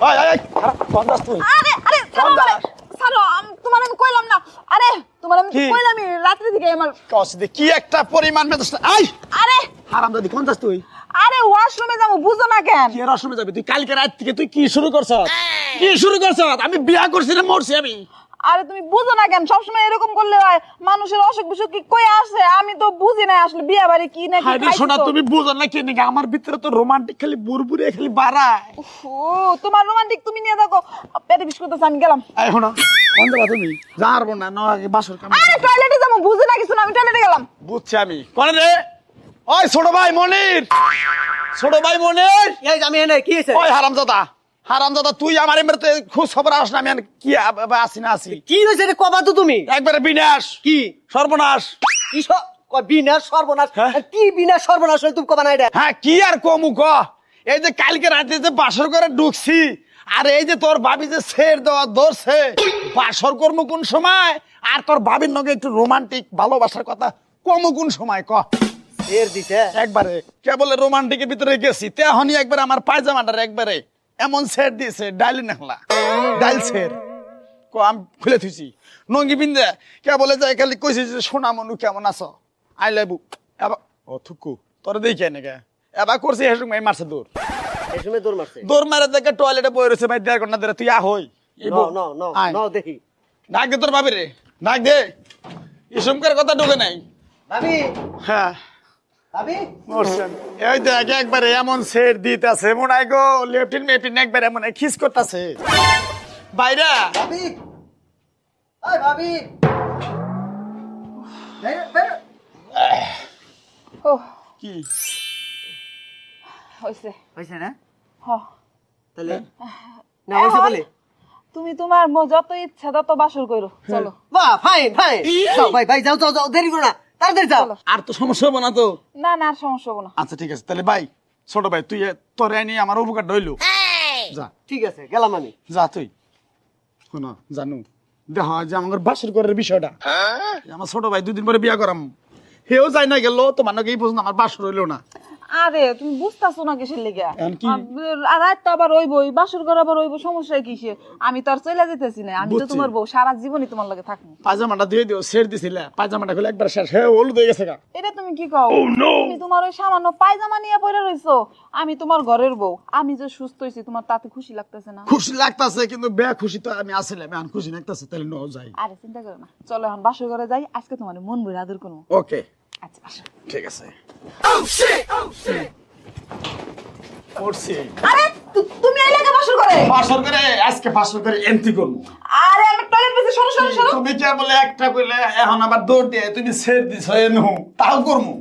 কোন তুই। আরে আরে ছাড়ো? ছাড়ো তোমার আমি কইলাম না। আরে তোমার আমি কি? রাত্রি দিকে আমার কসে কি একটা পরিমাণ মেজাজ আই আরে! হারাম দাদি কোন যাস তুই? আরে ওয়াশরুমে যাব বুঝো না কেন? কি যাবি? তুই কালকে রাত থেকে তুই কি শুরু কি শুরু আমি বিয়া করছি না মরছি আমি। আরে তুমি বুঝো না কেন? সবসময় এরকম করলে হয় মানুষের অসুখ বিসুখ কি কই আসে? আমি তো বুঝি না আসলে বিয়ে বাড়ি কি না কি শোনা তুমি বুঝো না কি নাকি আমার ভিতরে তো রোমান্টিক খালি বুরবুরে খালি বাড়ায়। ও তোমার রোমান্টিক তুমি নিয়ে দেখো। পেটে বিষ করতেছে আমি গেলাম। এই শোনো কোন যাবা তুমি। যারবো না না আগে বাসর কাম আরে টয়লেটে যাব বুঝি না কিছু না আমি টয়লেটে গেলাম। বুঝছি আমি। কোন রে? ওই ছোট ভাই মনির। ছোট ভাই মনির? এই যে আমি এনে কি হয়েছে? ওই হারামজাদা। হারামজাদা তুই আমার এমনিতে খোঁজ খবর আস না আমি কি আসি না আসি কি হয়েছে রে কবা তো তুমি? একবারে বিনাশ। কি? সর্বনাশ। কি ক- বিনাশ সর্বনাশ? হ্যাঁ? কি বিনাশ সর্বনাশ হয়ে তুমি কবা না এটা? হ্যাঁ কি আর কমু ক? এই যে কালকে রাতে যে বাসর করে ঢুকছি আর এই যে তোর ভাবি যে ছেড় দেওয়া ধরছে বাসর কর্ম কোন সময়? আর তোর ভাবির নগে একটু রোমান্টিক ভালোবাসার কথা কমু কোন সময় ক? এর দিছে? একবারে। কেবল রোমান্টিকের ভিতরে গেছি। তেহনি একবার আমার পায়জামাটার একবারে। এমন সেট দিয়েছে ডাইলি নেখলা ডাইল সের ক আমি খুলে থুইছি। নঙ্গি বিন্দে কে বলে যায় খালি কইছি যে সোনা মনু কেমন আছো? I love you. এবা ও থুকু তোর দেখি এনেকে? এবা করছি হেসুক মাই মারছে দূর সময় দৌড় মারছে? দৌড় মারে দেখে টয়লেটে বই রয়েছে ভাই দেড় ঘণ্টা ধরে। তুই আহই ন ন ন ন দেখি। ডাক দে তোর ভাবি রে ডাক দে। ইসুমকার কথা ঢুকে নাই। ভাবি। হ্যাঁ। এই দেখ একবারে এমন সেট দিতেছে মনে হয় গো লেফটিন মেফটিন একবারে এমন খিস করতেছে। বাইরা! ভাবি? এই ভাবি! বেরো, বেরো। ও কি? হইছে। না? হ। তাহলে? না হয়েছে বলে? তুমি তোমার যত ইচ্ছা তত বাসর করো চলো। বাহ ফাইন ফাইন যাও ভাই ভাই যাও যাও যাও দেরি করো না। তাড়াতাড়ি যাও। আর তো সমস্যা হবে না তো? না না আর সমস্যা হব না। আচ্ছা ঠিক আছে। তাহলে ভাই ছোট ভাই তুই তোর এনে আমার উপকার হইল যা। ঠিক আছে গেলাম আমি। যা তুই। শোন জানু। দেখ যে আমার বাসর করার বিষয়টা। আমার ছোট ভাই দুদিন পরে বিয়া করাম। হেও যাই না গেল তো মানে এই পর্যন্ত আমার বাসর হইল না। আরে তুমি বুঝতাছো না কিসের লেগে? আর রাত তো আবার রইবই বাসর করে আবার রইব সমস্যা কিসে আমি তো আর চলে যেতেছি না আমি তো তোমার বউ সারা জীবনই তোমার লাগে থাকব। পায়জামাটা দিয়ে দিও সের দিছিলে পায়জামাটা খুলে একবার শেষ হ্যাঁ হলুদ হয়ে গেছে এটা তুমি কি কও? তুমি তোমার ওই সামান্য পায়জামা নিয়ে পড়ে রইছো। আমি তোমার ঘরের বউ আমি যে সুস্থ হয়েছি তোমার তাতে খুশি লাগতেছে না। খুশি লাগতাছে কিন্তু বে খুশি তো আমি আসলে আমি আন খুশি লাগতাছে তাহলে ন যাই। আরে চিন্তা করো না। চলো এখন বাসর ঘরে যাই আজকে তোমার মন ভরে আদর করব। ওকে আচ্ছা ঠিক আছে। করছি আরে তুমি এই লাগে বাসর করে বাসর করে আজকে বাসর করে এন্ট্রি করব। আরে আমি টয়লেট পেছে সরো সরো সরো। তুমি কে বলে একটা কইলে এখন আবার দৌড় দিয়ে তুমি সের দিছ এনু তাও করমু